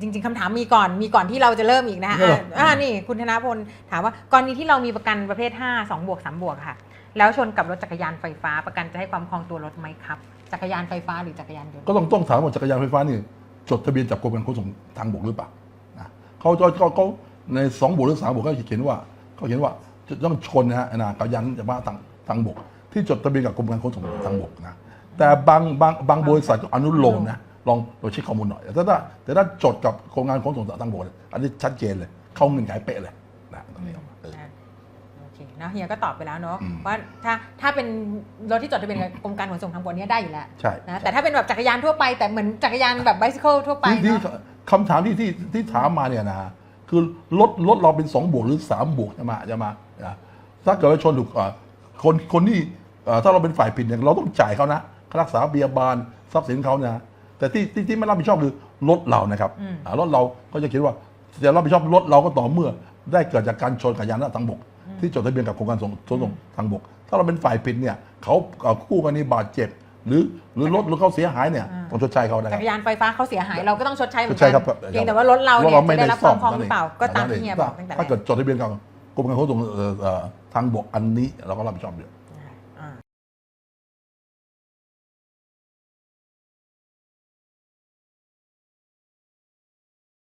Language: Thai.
จริง ๆคำถามมีก่อนมีก่อนที่เราจะเริ่มอีกนะไม่หรอกอ่าอ่านี่คุณธนพลถามว่ากรณีที่เรามีประกันประเภท 5 2บวก3บวกค่ะ แล้วชนกับรถจักรยานไฟฟ้า ประกันจะให้ความคล่องตัวรถไหมครับ จักรยานไฟฟ้าหรือจักรยานยนต์ก็ต้องต้องถามว่าจักรยานไฟฟ้านี่จดทะเบียนจากกรมการขนส่งทางบกหรือเปล่านะเขาเขาเขาเขาในสองบวกหรือสามบวกเขาเขียนว่าเขาเขียนว่าจะต้องชนนะฮะนะจักรยานจะมาทางทางบก ที่จดทะเบียนกับกรมการขนส่งทางบกนะแต่บางบางบางบริษัทก็อนุโลมนะ ลองลองเช็คข้อมูลหน่อย แต่ถ้าแต่ถ้าจดกับโครงงานขนส่งทางบกเนี่ยอันนี้ชัดเจนเลย เข้าเงินไขเป๊ะเลยนะตรงนี้เอออะโอเคนะเฮียก็ตอบไปแล้วเนาะอืมว่าถ้าถ้าเป็นรถที่จดทะเบียนกับกรมการขนส่งทางบกเนี้ได้อยู่แล้วใช่นะแต่ถ้าเป็นแบบจักรยานทั่วไปแต่เหมือนจักรยานแบบไบซิเคิลทั่วไปที่ที่เนาะคำถามที่ที่ที่ถามมาเนี่ยนะคือรถรถเราเป็นสองบวกหรือสามบวกใช่ไหมใช่ไหมนะถ้าเกิดว่าชนถูกเอ่อคนคนที่เอ่อถ้าเราเป็นฝ่ายผิดเนี่ยเราต้องจ่ายเขานะค่ารักษาพยาบาลทรัพย์สินเขานะ แต่ที่ที่ที่ไม่รับผิดชอบคือรถเรานะครับอ่ารถเราก็จะคิดว่าจะรับผิดชอบรถเราก็ต่อเมื่อ ได้เกิดจากการชนกับยานทางบก ที่จดทะเบียนกับโครงการส่งขนส่งทางบก ถ้าเราเป็นฝ่ายผิดเนี่ยเขาเอ่อคู่กันนี้บาดเจ็บ หรือหรือรถหรือเขาเสียหายเนี่ยต้องชดใช้เขานะคจัรับ กรยานไฟฟ้าเขาเสียหายเราก็ต้องชดใช้เหมือนใช่กัครับ เพียงแต่ว่ารถเราเนี่ยไม่จะได้รับความคล่องหรือเปล่าก็ตามนั่นที่งเฮียบอกตั้งแต่แรถ้ากเกิดจดทะเบียนกับกรมการขนส่งเอ่อเอ่อทางบกอันนี้เราก็รับผิดชอบอยู่